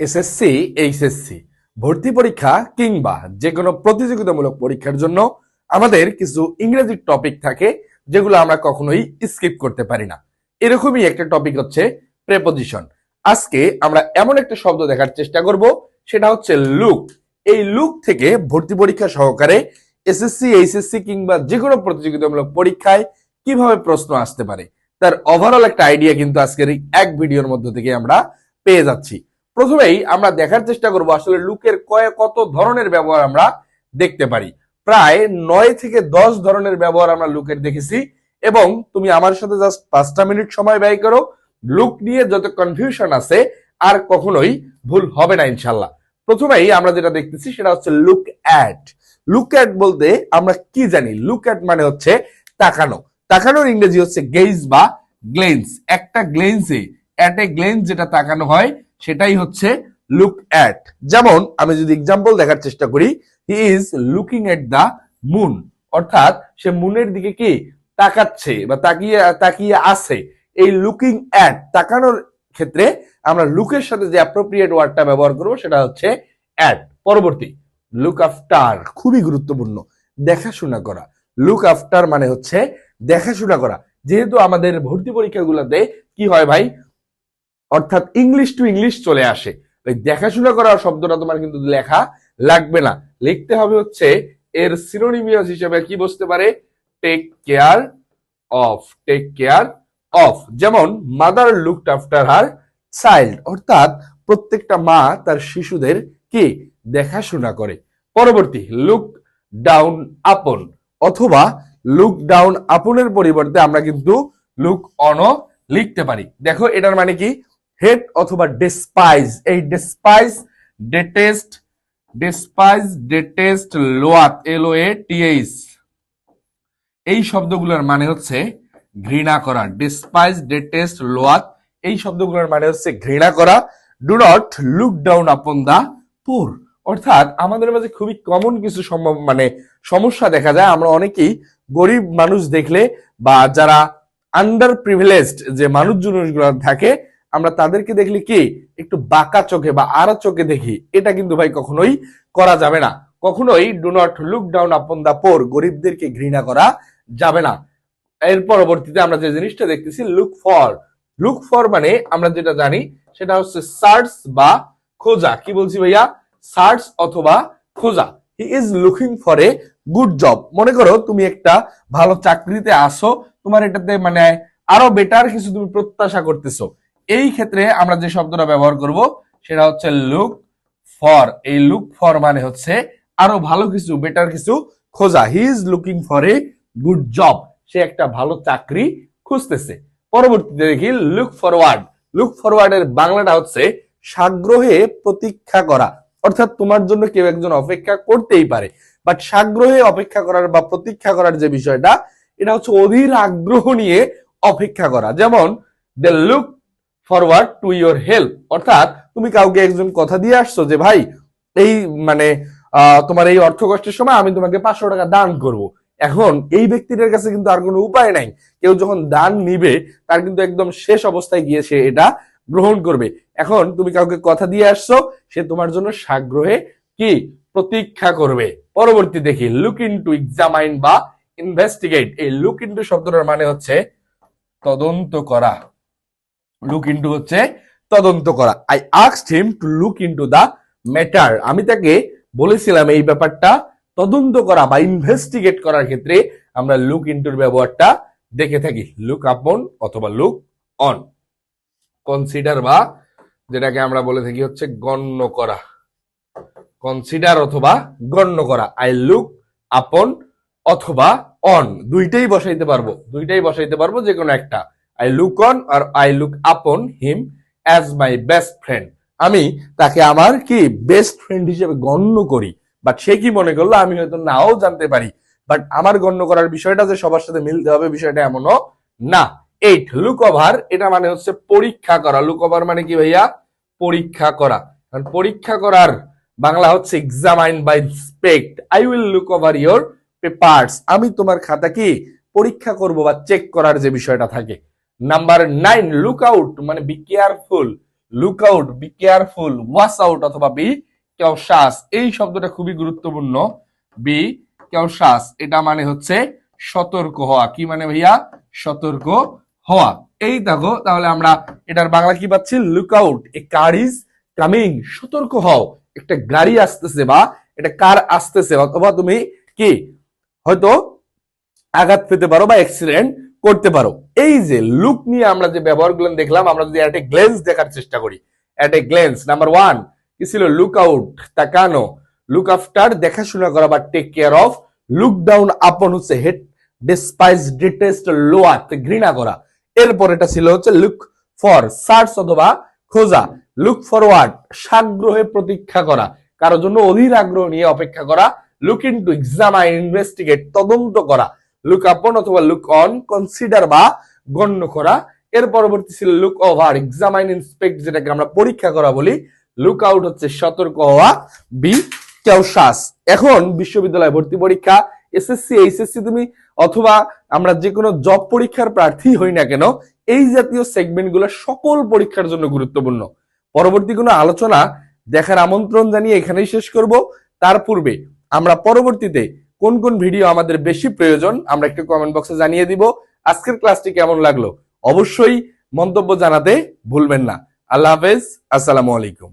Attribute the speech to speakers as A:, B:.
A: SSC HSC ভর্তি পরীক্ষা কিংবা যে কোনো প্রতিযোগিতামূলক পরীক্ষার জন্য আমাদের কিছু ইংরেজি টপিক থাকে, যেগুলো আমরা কখনোই স্কিপ করতে পারি না। এরকমই একটা টপিক হচ্ছে প্রেপোজিশন আজকে আমরা এমন একটা শব্দ দেখার চেষ্টা করব, সেটা হচ্ছে লুক এই লুক থেকে ভর্তি পরীক্ষা সহকারে এসএসসি এইচএসসি কিংবা যে কোনো প্রতিযোগিতামূলক পরীক্ষায় কীভাবে প্রশ্ন আসতে পারে, তার ওভারঅল একটা আইডিয়া কিন্তু আজকের এই এক ভিডিওর মধ্য থেকে আমরা পেয়ে যাচ্ছি। প্রথমেই আমরা দেখার চেষ্টা করব আসলে লুকের কয়ে কত ধরনের ব্যবহার আমরা দেখতে পারি। প্রায় নয় থেকে দশ ধরনের ব্যবহার আমরা লুকের দেখেছি এবং তুমি আমার সাথে জাস্ট পাঁচটা মিনিট সময় ব্যয় করো। লুক নিয়ে যত কনফিউশন আছে আর কখনোই ভুল হবে না ইনশাল্লাহ প্রথমেই আমরা যেটা দেখতেছি সেটা হচ্ছে লুক অ্যাট লুক অ্যাট বলতে আমরা কি জানি? লুক অ্যাট মানে হচ্ছে তাকানো। তাকানোর ইংরেজি হচ্ছে গেইজ বা গ্লেন্স একটা গ্লেন্সে অ্যাট এ গ্লেন্স যেটা তাকানো হয় সেটাই হচ্ছে লুক অ্যাট যেমন আমি যদি এক্সাম্পল দেখার চেষ্টা করি he is looking at the moon অর্থাৎ সে মুনের দিকে কি? তাকাচ্ছে বা তাকিয়ে তাকিয়ে আছে। এই লুকিং অ্যাট তাকানোর ক্ষেত্রে আমরা লুকের সাথে যে অ্যাপ্রোপ্রিয়েট ওয়ার্ডটা ব্যবহার করব, সেটা হচ্ছে অ্যাট পরবর্তী লুক আফটার খুবই গুরুত্বপূর্ণ। দেখাশোনা করা। লুক আফটার মানে হচ্ছে দেখাশোনা করা। যেহেতু আমাদের ভর্তি পরীক্ষাগুলোতে কি হয় ভাই? অর্থাৎ ইংলিশ টু ইংলিশ চলে আসে। দেখাশোনা করা শব্দটা তোমার কিন্তু লেখা লাগবে না। লিখতে হবে হচ্ছে এর সিনোনিমিয়াস হিসেবে কি বসতে পারে? Take care of take care of যেমন mother looked after her child অর্থাৎ প্রত্যেকটা মা তার শিশুদের কি? দেখাশোনা করে। পরবর্তী লুক ডাউন আপন অথবা লুক ডাউন আপনের পরিবর্তে আমরা কিন্তু লুক অনও লিখতে পারি। দেখো, এটার মানে কি? হেট অথবা ডেসপাইজ এই ডেসপাইজ ডেটেস্ট ডেসপাইজ ডেটেস্ট লোয়াত এল ও এ টিএইচ এই শব্দগুলোর মানে হচ্ছে ঘৃণা করা ডেসপাইজ ডেটেস্ট লোয়াত এই শব্দগুলোর মানে হচ্ছে ঘৃণা করা ডু নট লুক ডাউন আপন দা পুর অর্থাৎ আমাদের মাঝে খুবই কমন কিছু সম্ভব মানে সমস্যা দেখা যায়, আমরা অনেকেই গরিব মানুষ দেখলে বা যারা আন্ডার প্রিভিলেজড যে মানুষ জনগুলো থাকে আমরা তাদেরকে দেখলে কি? একটু বাঁকা চোখে বা আড়া চোখে দেখি। এটা কিন্তু ভাই কখনোই করা যাবে না। কখনোই ডু নট লুক ডাউন আপন দা পোর গরিবদেরকে ঘৃণা করা যাবে না। এর পরবর্তীতে আমরা যে জিনিসটা দেখতেছি লুক ফর লুক ফর মানে আমরা যেটা জানি, সেটা হচ্ছে সার্চ বা খোঁজা। কি বলছি ভাইয়া? সার্চ অথবা খোঁজা। He is looking for a good job মনে করো তুমি একটা ভালো চাকরিতে আসো, তোমার এটাতে মানে আরও বেটার কিছু তুমি প্রত্যাশা করতেছো। এই ক্ষেত্রে আমরা যে শব্দটা ব্যবহার করব, সেটা হচ্ছে লুক ফর এই লুক ফর মানে হচ্ছে আরও ভালো কিছু বেটার কিছু খোঁজা। He is looking for a good job সে একটা ভালো চাকরি খুঁজতেছে। পরবর্তীতে দেখি লুক ফরওয়ার্ড লুক ফরওয়ার্ডের বাংলাটা হচ্ছে সাগ্রহে প্রতীক্ষা করা। অর্থাৎ তোমার জন্য কেউ একজন অপেক্ষা করতেই পারে। বাট সাগ্রহে অপেক্ষা করার বা প্রতীক্ষা করার যে বিষয়টা, এটা হচ্ছে অধীর আগ্রহ নিয়ে অপেক্ষা করা। যেমন they look forward to your help অর্থাৎ তুমি কাউকে একজন কথা দিয়ে আসছো যে, ভাই, এই মানে তোমার এই অর্থ কষ্টের সময় আমি তোমাকে পাঁচশো টাকা দান করব। এখন এই ব্যক্তিটার কাছে কিন্তু আর কোনো উপায় নাই। কেউ যখন দান নিবে, তার কিন্তু একদম শেষ অবস্থায় গিয়ে সে এটা গ্রহণ করবে। এখন তুমি কাউকে কথা দিয়ে আসছো, সে তোমার জন্য সাগ্রহে কি? প্রতীক্ষা করবে। পরবর্তী দেখি লুক ইনটু এক্সামাইন বা ইনভেস্টিগেট এই লুক ইনটু শব্দটার মানে হচ্ছে তদন্ত করা। লুক ইন্টু হচ্ছে তদন্ত করা। I আক্সড him to look into the matter আমি তাকে বলেছিলাম এই ব্যাপারটা তদন্ত করা বা ইনভেস্টিগেট করার ক্ষেত্রে আমরা লুক ইন্টুর ব্যবহারটা দেখে থাকি। লুক আপন অথবা লুক অন কনসিডার বা যেটাকে আমরা বলে থাকি হচ্ছে গণ্য করা। কনসিডার অথবা গণ্য করা। আই লুক আপন অথবা অন দুইটাই বসাইতে পারব। দুইটাই বসাইতে পারব যে কোনো একটা। I look on or I look upon him as my best friend আমি তাকে আমার কি বেস্ট ফ্রেন্ড হিসেবে গণ্য করি। বাট সে কি মনে করল আমি হয়তো নাও জানতে পারি। বাট আমার গণ্য করার বিষয়টা যে সবার সাথে মিলতে হবে বিষয়টা এমনও না। এইট লুক ওভার এটা মানে হচ্ছে পরীক্ষা করা। লুক ওভার মানে কি ভাইয়া? পরীক্ষা করা। কারণ পরীক্ষা করার বাংলা হচ্ছে examine by inspect I will look over your papers আমি তোমার খাতা কি পরীক্ষা করব বা চেক করার যে বিষয়টা থাকে। নাম্বার নাইন লুক আউট মানে be careful look out be careful wash out অথবা বি কেউশাস এই শব্দটা খুবই গুরুত্বপূর্ণ। বি কেউশাস এটা মানে হচ্ছে সতর্ক হওয়া। কি মানে ভাইয়া? সতর্ক হওয়া। এই দেখো, তাহলে আমরা এটার বাংলা কি পাচ্ছি? Look out a car is coming সতর্ক হও, একটা গাড়ি আসতেছে বা এটা কার আসতেছে, অথবা তুমি কি হয়তো আঘাত পেতে পারো বা অ্যাক্সিডেন্ট করতে পারো। এই যে লুক নিয়ে আমরা যে ব্যবহারগুলো দেখলাম, আমরা যদি একটা গ্লেন্স দেখার চেষ্টা করি। একটা গ্লেন্স নাম্বার ওয়ান কি ছিল? লুক আউট তাকানো। লুক আফটার দেখাশোনা করা বা take care of look down upon হচ্ছে হেড ডিসপাইস ডিটেস্ট লোয়ার ঘৃণা করা। এরপর এটা ছিল হচ্ছে লুক ফর সার্চ অথবা খোঁজা। লুক ফরওয়ার্ড সাগ্রহে প্রতীক্ষা করা। কারোর জন্য অধীর আগ্রহ নিয়ে অপেক্ষা করা। Look into examine investigate তদন্ত করা। লুক আপন অথবা লুক অন কনসিডার বা গণ্য করা। এর পরবর্তী ছিল লুক ওভার এক্সামাইন ইন্সপেক্ট যেটাকে আমরা পরীক্ষা করা বলি। লুক আউট হচ্ছে সতর্ক হওয়া বি কেউশাস এখন বিশ্ববিদ্যালয় ভর্তি পরীক্ষা, এসএসসি, এইচএসসি তুমি অথবা আমরা যে কোনো জব পরীক্ষার প্রার্থী হই না কেন, এই জাতীয় সেগমেন্টগুলো সকল পরীক্ষার জন্য গুরুত্বপূর্ণ। পরবর্তী কোনো আলোচনা, দেখার আমন্ত্রণ জানিয়ে এখানেই শেষ করব। তার পূর্বে আমরা পরবর্তীতে কোন কোন ভিডিও আমাদের বেশি প্রয়োজন, আমরা একটু কমেন্ট বক্সে জানিয়ে দিব। আজকের ক্লাসটি কেমন লাগল? অবশ্যই মন্তব্য জানাতে ভুলবেন না। আল্লাহ হাফেজ, আসসালামু আলাইকুম।